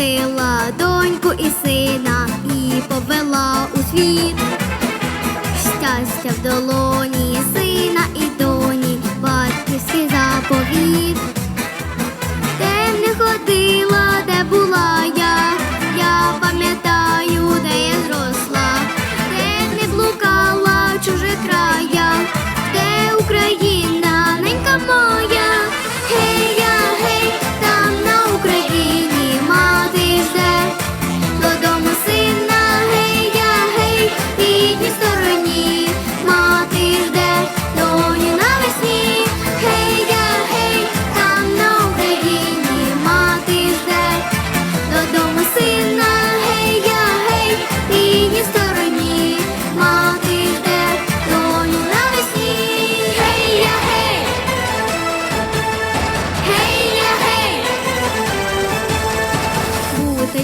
Народила доньку і сина і повела у світ щастя в долоні.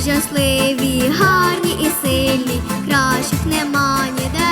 щасливі, гарні і сильні, кращих нема ніде.